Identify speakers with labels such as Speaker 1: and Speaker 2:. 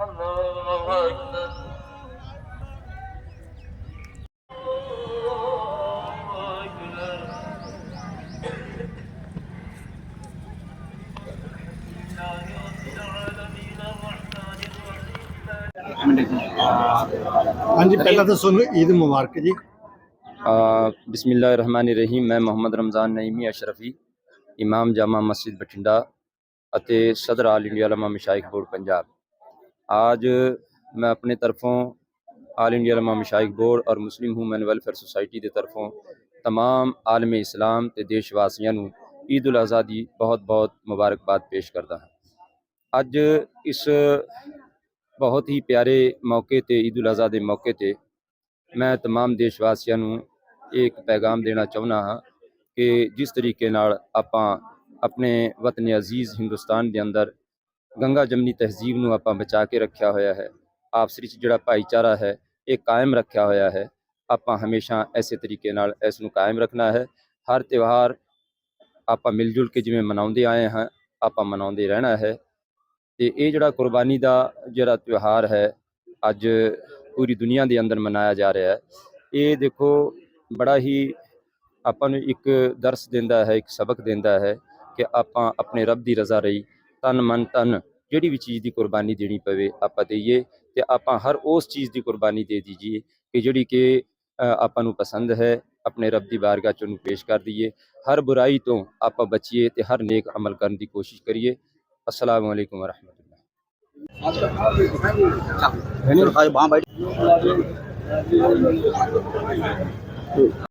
Speaker 1: الله أكبر الله أكبر لله رب العالمين الرحمن الرحيم
Speaker 2: ਹਾਂਜੀ ਪਹਿਲਾਂ ਤਾਂ ਤੁਹਾਨੂੰ ਈਦ ਮੁਬਾਰਕ ਜੀ
Speaker 3: ਬਿਸਮਿਲ੍ਲਾਹਿਰਰਹਿਮਾਨਿਰਰਹੀਮ ਮੈਂ ਮੁਹੰਮਦ ਰਮਜ਼ਾਨ ਨਈਮੀ ਅਸ਼ਰਫੀ ਇਮਾਮ ਜਾਮਾ ਮਸਜਿਦ ਬਠਿੰਡਾ ਅਤੇ ਸਦਰ all India Ulama Mashaikh board Punjab आज ਮੈਂ ਆਪਣੇ ਤਰਫੋਂ ਆਲ ਇੰਡੀਆ ਉਲਮਾ ਮਸ਼ਾਇਖ ਬੋਰਡ ਔਰ ਮੁਸਲਿਮ ਹਿਊਮਨ ਵੈਲਫੇਅਰ ਸੁਸਾਇਟੀ ਦੇ ਤਰਫੋਂ तमाम ਆਲਮ ਇਸਲਾਮ ਤੇ ਦੇਸ਼ ਵਾਸੀਆਂ ਨੂੰ ਈਦ ਉਲ ਅਜ਼ਹਾ ਦੀ ਬਹੁਤ-ਬਹੁਤ ਮੁਬਾਰਕਬਾਦ ਪੇਸ਼ ਕਰਦਾ ਹਾਂ ਅੱਜ ਇਸ ਬਹੁਤ ਹੀ ਪਿਆਰੇ ਮੌਕੇ ਤੇ ਈਦ ਉਲ ਅਜ਼ਹਾ ਦੇ ਮੌਕੇ ਤੇ ਮੈਂ तमाम ਦੇਸ਼ ਵਾਸੀਆਂ ਨੂੰ ਇਹ ਇੱਕ ਪੈਗਾਮ ਦੇਣਾ ਚਾਹੁੰਦਾ ਹਾਂ ਕਿ ਜਿਸ ਤਰੀਕੇ ਨਾਲ ਆਪਾਂ ਆਪਣੇ ਵਤਨ ਅਜ਼ੀਜ਼ ਹਿੰਦੁਸਤਾਨ ਦੇ ਅੰਦਰ ਗੰਗਾ ਜਮਨੀ ਤਹਿਜ਼ੀਬ ਨੂੰ ਆਪਾਂ ਬਚਾ ਕੇ ਰੱਖਿਆ ਹੋਇਆ ਹੈ ਆਪਸ ਵਿੱਚ ਜਿਹੜਾ ਭਾਈਚਾਰਾ ਹੈ ਇਹ ਕਾਇਮ ਰੱਖਿਆ ਹੋਇਆ ਹੈ ਆਪਾਂ ਹਮੇਸ਼ਾ ਐਸੇ ਤਰੀਕੇ ਨਾਲ ਇਸ ਨੂੰ ਕਾਇਮ ਰੱਖਣਾ ਹੈ ਹਰ ਤਿਉਹਾਰ ਆਪਾਂ ਮਿਲ ਜੁਲ ਕੇ ਜਿਵੇਂ ਮਨਾਉਂਦੇ ਆਏ ਹਾਂ ਆਪਾਂ ਮਨਾਉਂਦੇ ਰਹਿਣਾ ਹੈ ਤੇ ਇਹ ਜਿਹੜਾ ਕੁਰਬਾਨੀ ਦਾ ਜਿਹੜਾ ਤਿਉਹਾਰ ਹੈ ਅੱਜ ਪੂਰੀ ਦੁਨੀਆ ਦੇ ਅੰਦਰ ਮਨਾਇਆ ਜਾ ਰਿਹਾ ਹੈ ਇਹ ਦੇਖੋ ਬੜਾ ਹੀ ਆਪਾਂ ਨੂੰ ਇੱਕ ਦਰਸ ਦਿੰਦਾ ਹੈ ਇੱਕ ਸਬਕ ਦਿੰਦਾ ਹੈ ਕਿ ਆਪਾਂ ਆਪਣੇ ਰੱਬ ਦੀ ਰਜ਼ਾ ਰਹੀ ਤਨ ਮਨ ਤਨ ਜਿਹੜੀ ਵੀ ਚੀਜ਼ ਦੀ ਕੁਰਬਾਨੀ ਦੇਣੀ ਪਵੇ ਆਪਾਂ ਦੇਈਏ ਤੇ ਆਪਾਂ ਹਰ ਉਸ ਚੀਜ਼ ਦੀ ਕੁਰਬਾਨੀ ਦੇ ਦੀਜੀਏ ਕਿ ਜਿਹੜੀ ਕਿ ਆਪਾਂ ਨੂੰ ਪਸੰਦ ਹੈ, ਆਪਣੇ ਰੱਬ ਦੀ ਬਾਰਗਾਹ ਚ ਉਹਨੂੰ ਪੇਸ਼ ਕਰ ਦਈਏ। ਹਰ ਬੁਰਾਈ ਤੋਂ ਆਪਾਂ ਬਚੀਏ ਤੇ ਹਰ ਨੇਕ ਅਮਲ ਕਰਨ ਦੀ ਕੋਸ਼ਿਸ਼ ਕਰੀਏ। ਅਸਲਾਮ
Speaker 4: ਵਾਲੇਕੁਮ ਵਰਹਿਮਤੁਲਲਾਹ